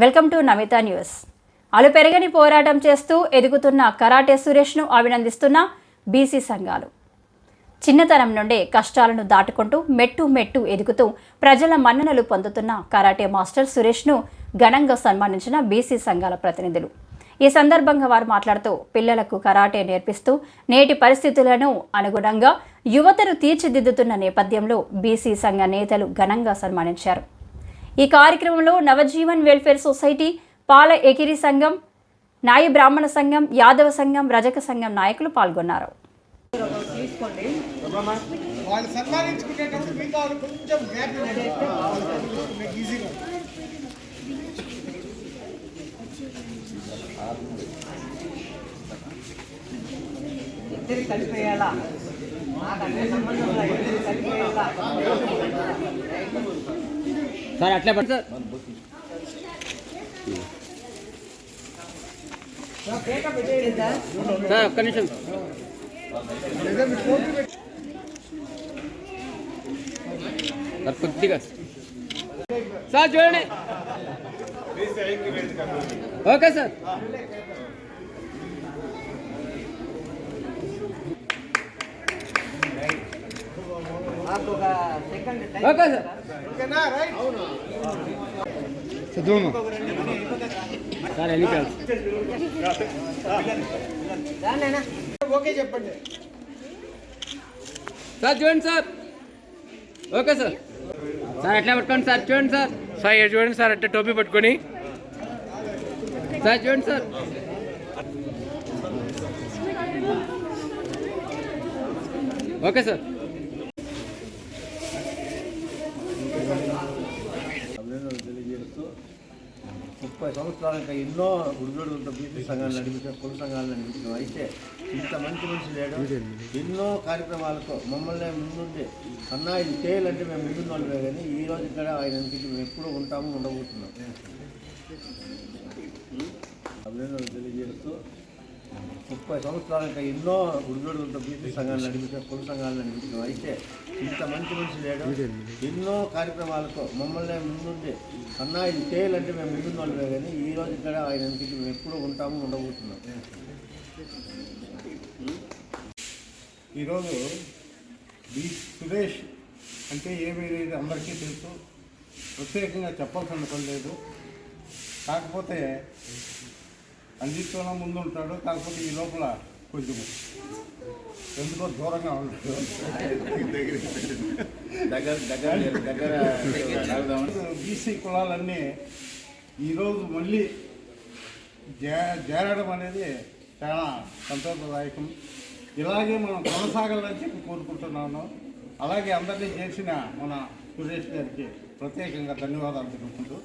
Welcome to Namitha news. అలు పెరగని పోరాటం చేస్తూ ఎదుగుతున్న కరాటే సురేష్ను అభినందిస్తున్న బీసీ సంఘాలు. చిన్నతనం నుండే కష్టాలను దాటుకుంటూ మెట్టు మెట్టు ఎదుగుతూ ప్రజల మన్ననలు పొందుతున్న కరాటే మాస్టర్ సురేష్ను ఘనంగా సన్మానించిన బీసీ సంఘాల ప్రతినిధులు. ఈ సందర్భంగా వారు మాట్లాడుతూ పిల్లలకు కరాటే నేర్పిస్తూ నేటి పరిస్థితులను అనుగుణంగా యువతను తీర్చిదిద్దుతున్న నేపథ్యంలో బీసీ సంఘ నేతలు ఘనంగా సన్మానించారు. ఈ కార్యక్రమంలో నవజీవన్ వెల్ఫేర్ సొసైటీ పాల ఎకిరి సంఘం నాయ బ్రాహ్మణ సంఘం యాదవ సంఘం రజక సంఘం నాయకులు పాల్గొన్నారు. కలిపేయాలా? నాకు అన్ని సంబంధం కలిపేయాలా? సార్ అట్లే పట్టు సార్ సార్. సార్ ఒక్క నిమిషం. సార్ కొద్దిగా. సార్ చూడండి. Okay sir. ఓకే సార్ ఓకేనా రైట్ సార్ ఎన్ని కాదు దాన్నైనా ఓకే చెప్పండి సార్ చూడండి సార్ ఓకే సార్ సార్ ఎట్లా పట్టుకోండి సార్ చూడండి సార్ సార్ ఇక్కడ చూడండి సార్ అంటే టోపీ పట్టుకొని సార్ చూడండి సార్ ఓకే సార్ అభినందనలు తెలియజేస్తూ ముప్పై సంవత్సరాలకు ఎన్నో గుడిగడులతో బీసీ సంఘాలు నడిపించిన కుల సంఘాలు నడిపించడం అయితే ఇంత మంచి మనిషి లేడు. ఎన్నో కార్యక్రమాలతో మమ్మల్ని ముందుండి అన్నా ఇది చేయాలంటే మేము ముందున్న వాళ్ళమే కానీ ఈ రోజు ఇక్కడ ఆయన ఇంటికి మేము ఎప్పుడూ ఉంటాము ఉండబోతున్నాం. అభినందనలు తెలియజేస్తూ ముప్పై సంవత్సరాలకు ఎన్నో గుడిగడులతో బీసీ సంఘాలు నడిపించిన కుల సంఘాలు నడిపించడం అయితే ఇంత మంచి మనిషి లేడు. ఎన్నో కార్యక్రమాలకు మమ్మల్ని ముందుండి అన్నా ఇది చేయాలంటే మేము ముందున్న వాళ్ళమే కానీ ఈ రోజు ఇక్కడ ఆయన ఇంటికి మేము ఎప్పుడూ ఉంటాము ఉండబోతున్నాం ఈరోజు బి సురేష్ అంటే ఏమీ అందరికీ తెలుసు. ప్రత్యేకంగా చెప్పాల్సిన పని లేదు. కాకపోతే అన్నిట్లోనే ముందు ఉంటాడు కాకపోతే ఈ లోపల కొంచెం ఎందుకో దూరంగా ఉంటాడు దగ్గర దగ్గర దగ్గర బీసీ కులాలన్నీ ఈరోజు మళ్ళీ జే చేరడం అనేది చాలా సంతోషదాయకం. ఇలాగే మనం కొనసాగాలని చెప్పి కోరుకుంటున్నాను. అలాగే అందరినీ చేసిన మన సురేష్ గారికి ప్రత్యేకంగా ధన్యవాదాలు తెలుపుకుంటూ